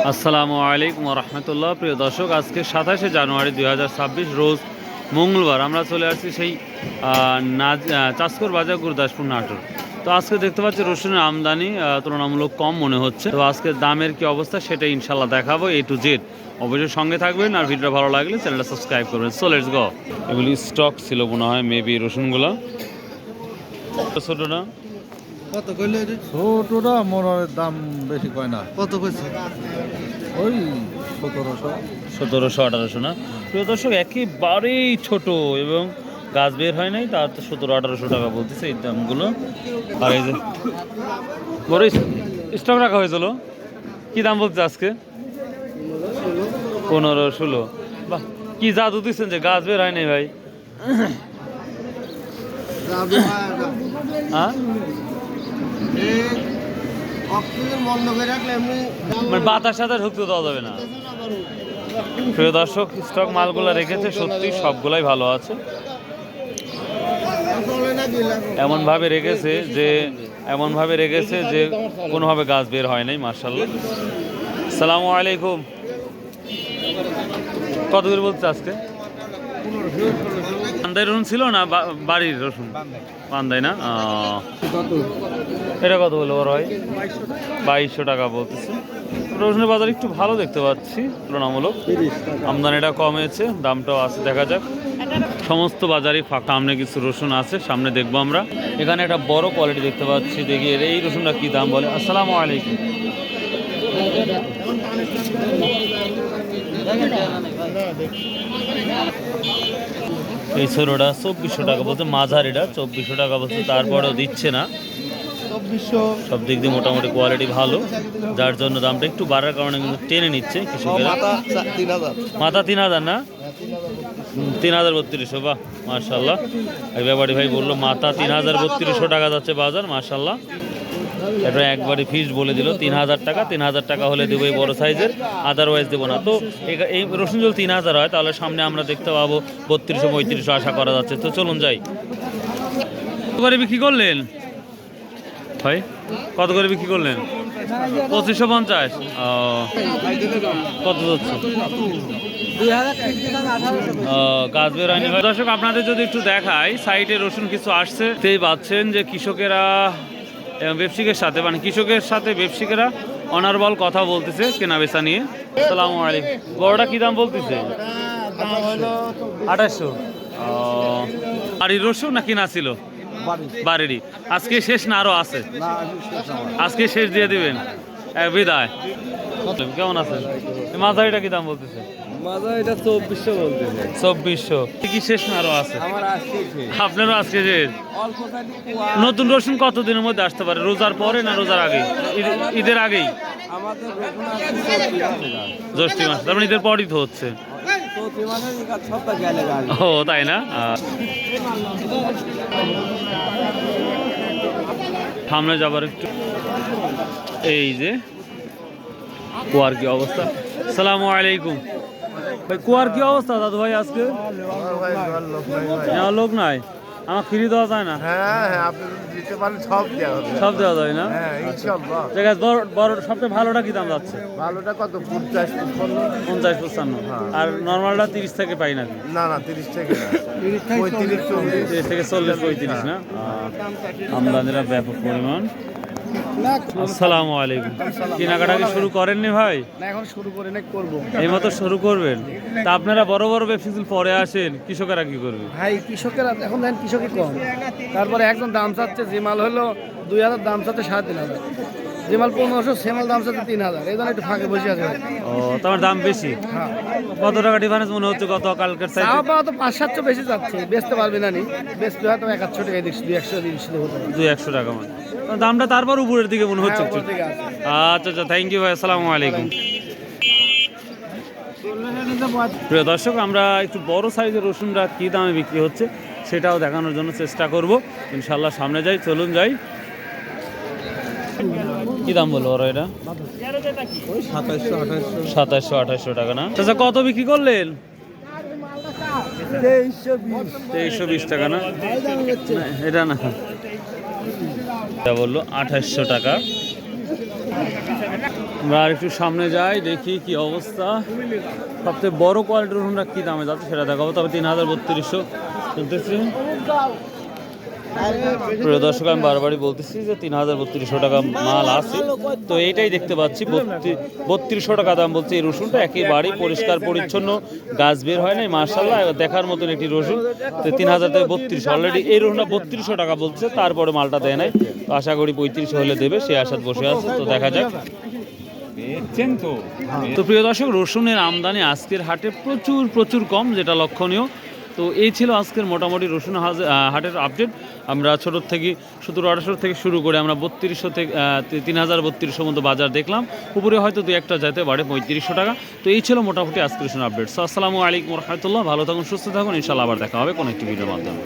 আসসালামু আলাইকুম রহমতুল্লাহ। প্রিয় দর্শক, আজকে সাতাশে জানুয়ারি দুই রোজ মঙ্গলবার আমরা চলে আসছি সেই নাজ চাষকর বাজার গুরুদাসপুর নাটোর। তো আজকে দেখতে পাচ্ছি রসুনের আমদানি তুলনামূলক কম মনে হচ্ছে। তো আজকে দামের কি অবস্থা সেটা ইনশাল্লাহ দেখাবো এ টু জেড অবশ্যই সঙ্গে থাকবেন আর ভিডিওটা ভালো লাগলে চ্যানেলটা সাবস্ক্রাইব করবেন। সো লেটস গো এগুলি স্টক ছিল মনে হয় মেবি রসুনগুলো। ছোটোটা কত কইলে রে? ছোটটা মনের দাম বেশি কয় না? কত কইছে? ওই সতেরোশো। সতেরোশো আঠারোশো না? প্রিয় দর্শক একেবারেই ছোট এবং গাছ বের হয় নাই তার তো সতেরো আঠারোশো টাকা বলতেছে এই দামগুলো। আর এই যে বড় স্টক রাখা হয়েছিল। কি দাম বলছে আজকে? পনেরো ষোলো। বাহ কি জাদু দিচ্ছেন যে গাছ বের হয় নাই ভাই। হ্যাঁ? অক্সিজেন বন্ধ মানে সাথে ঢুকতে দেওয়া যাবে না। স্টক মালগুলো রেখেছে, সত্যি সবগুলাই ভালো আছে। এমনভাবে রেখেছে যে, এমনভাবে রেখেছে যে কোনোভাবে গাছ বের হয় নাই মার্শাল্লাহ সালামু আলাইকুম। কত করে বলছে আজকে? বান্দাই রসুন ছিল না? বাড়ির রসুন। বান্দাই না? এটা কত বলে বড় হয় বাইশশো টাকা বলতেছে। রসুনের বাজার একটু ভালো দেখতে পাচ্ছি, তুলনামূলক। আমদানিটা কমেছে দামটাও আছে, দেখা যাক। সমস্ত বাজারই ফাঁকা, সামনে কিছু রসুন আছে, সামনে দেখব আমরা। এখানে একটা বড় কোয়ালিটি দেখতে পাচ্ছি, দেখি এই রসুনটা কি দাম বলে। আসসালামু আলাইকুম। এই ছোটোটা চব্বিশশো টাকা বলছে মাঝার এটা চব্বিশশো টাকা বলছে তারপরেও দিচ্ছে না। সব দিক দিয়ে মোটামুটি কোয়ালিটি ভালো যার জন্য দামটা একটু বাড়ার কারণে কিন্তু টেনে নিচ্ছে কৃষকেরা। মাথা তিন হাজার। মাথা তিন হাজার না? তিন হাজার বত্রিশশো বাহ মার্শাল্লাহ এক ব্যাপারী ভাই বলল মাথা তিন হাজার বত্রিশশো টাকা যাচ্ছে বাজার মার্শাল্লাহ এরপরে একবারই ফিস বলে দিল, তিন হাজার টাকা, তিন হাজার টাকা হলে দেবো এই বড় সাইজের আদারওয়াইজ দেবো না। তো এই রসুন যদি তিন হাজার হয়, তাহলে সামনে আমরা দেখতে পাবো বত্রিশশো, পঁয়ত্রিশশো আশা করা যাচ্ছে। তো চলুন যাই। করে বিক্রি করলেন? ভাই কত করে বিক্রি করলেন? পঁচিশশো পঞ্চাশ? কত যাচ্ছে? গাছ বের হয়নি। দর্শক, আপনাদের যদি একটু দেখাই সাইডে রসুন কিছু আসছে। তেই পাচ্ছেন যে কৃষকেরা এবং ব্যবসায়িকের সাথে মানে কৃষকের সাথে ব্যবসায়িকেরা অনারবল কথা বলতেছে কেনা বেচা নিয়ে। সালামু আলাইকুম। বড়টা কী দাম বলতেছে? আঠাশশো। বাড়ির রসুন না কিনা ছিল বাড়িরই। আজকে শেষ না আরও আছে? আজকে শেষ দিয়ে দিবেন। বিদায়। কেমন আছেন? মাঝারিটা কি দাম বলতেছে? মাজা এটা চব্বিশশো বলতেছে। চব্বিশশো। কি শেষ না আরও আছে? আমার আপনারও আজকে শেষ? নতুন রসুন কতদিনের মধ্যে আসতে পারে? রোজার পরে না রোজার আগে ঈদের আগেই? জ্যৈষ্ঠী মাস। তার মানে ঈদের পরই তো হচ্ছে। ও তাই না। সামনে যাবার একটু। এই যে কুয়ার কি অবস্থা? সালামু আলাইকুম। ভাই কুয়ার কি অবস্থা দাদু ভাই আজকে? লোক নাই। আমার ফ্রি দেওয়া যায় না। হ্যাঁ হ্যাঁ আপনি দিতে পারেন সব দেওয়া হবে সব দেওয়া যায় না? হ্যাঁ ঠিক আছে বড় বড় সবচেয়ে ভালোটা কি দাম যাচ্ছে? ভালোটা কত? পঞ্চাশ পঞ্চান্ন। পঞ্চাশ পঞ্চান্ন। আর নর্মালটা তিরিশ থেকে পাই নাকি? না না তিরিশ থেকে না। পঁয়ত্রিশ চল্লিশ। তিরিশ থেকে চল্লিশ পঁয়ত্রিশ না? আহ, আমদানিরা ব্যাপক পরিমাণ। আসসালামু আলাইকুম। কেনাকাটা কি শুরু করেননি ভাই? না এখন শুরু করে না করব। এই মতো শুরু করবেন? তা আপনারা বড় বড় ব্যবসায়ী পরে আসেন কৃষকেরা কি করবে? ভাই কৃষকেরা এখন দেখেন কৃষকই কম। তারপরে একজন দাম চাচ্ছে যে মাল হলো দুই হাজার দাম চাচ্ছে সাড়ে তিন হাজার। যে মাল পনেরোশো সে মাল দাম চাচ্ছে তিন হাজার। এই জন্য একটু ফাঁকে বসে আছে ও তোমার দাম বেশি? হ্যাঁ। কত টাকা ডিফারেন্স মনে হচ্ছে গত কালকের পাওয়া তো পাঁচ সাতশো বেশি যাচ্ছে। বেচতে পারবে না নি। বেচতে হয়তো এক আধশো টাকা দিচ্ছি দুই একশো তিনশো হতে দুই একশো টাকা মানে দামটা তারপর উপরের দিকে মনে হচ্ছে হ্যাঁ। আচ্ছা আচ্ছা থ্যাংক ইউ ভাই আসসালামু আলাইকুম। প্রিয় দর্শক আমরা একটু বড় সাইজের রসুনটা কী দামে বিক্রি হচ্ছে সেটাও দেখানোর জন্য চেষ্টা করব। ইনশাল্লাহ সামনে যাই চলুন যাই। কি দাম বলব ওরা এটা? সাতাশশো আঠাশশো টাকা না? আচ্ছা কত বিক্রি করলেন? তেইশশো বিশ। টাকা না? এটা না। এটা বলল আঠাশশো টাকা। আমরা আর একটু সামনে যাই, দেখি কি অবস্থা। সবচেয়ে বড় কোয়ালিটির রসুনটা কী দামে যাচ্ছে সেটা দেখাবো। তবে তিন হাজার বত্রিশশো শুনতেছি প্রিয় দর্শক আমি বারবারই বলতেছি যে তিন হাজার বত্রিশশো টাকা মাল আছে। তো এইটাই দেখতে পাচ্ছি বত্রিশশো টাকা দাম বলছে এই রসুনটা। একেবারেই পরিষ্কার পরিচ্ছন্ন গাছ বের হয় নাই মার্শাল্লাহ দেখার মতন একটি রসুন। তো তিন হাজার থেকে বত্রিশ অলরেডি এই রসুনটা বত্রিশশো টাকা বলছে তারপরে মালটা দেয় নাই। তো আশা করি পঁয়ত্রিশশো হলে দেবে সে আশাত বসে আছে তো দেখা যাক। তো প্রিয় দর্শক রসুনের আমদানি আজকের হাটে প্রচুর প্রচুর কম যেটা লক্ষণীয়। তো এই ছিল আজকের মোটামুটি রসুন হাজ- আহ, হাটের আপডেট আমরা ছোট থেকে, সতেরো আঠাশোর থেকে শুরু করে আমরা বত্রিশশো থেকে তিন হাজার বত্রিশশো মতো বাজার দেখলাম। উপরে হয়তো দু একটা যাইতে পারে, পঁয়ত্রিশশো টাকা। তো এই ছিল মোটামুটি আজকের আপডেট। সো আসসালামু আলাইকুম রহমতুল্লাহ। ভালো থাকুন, সুস্থ থাকুন। ইনশাল্লাহ আবার দেখা হবে কোনো একটি ভিডিওর মাধ্যমে।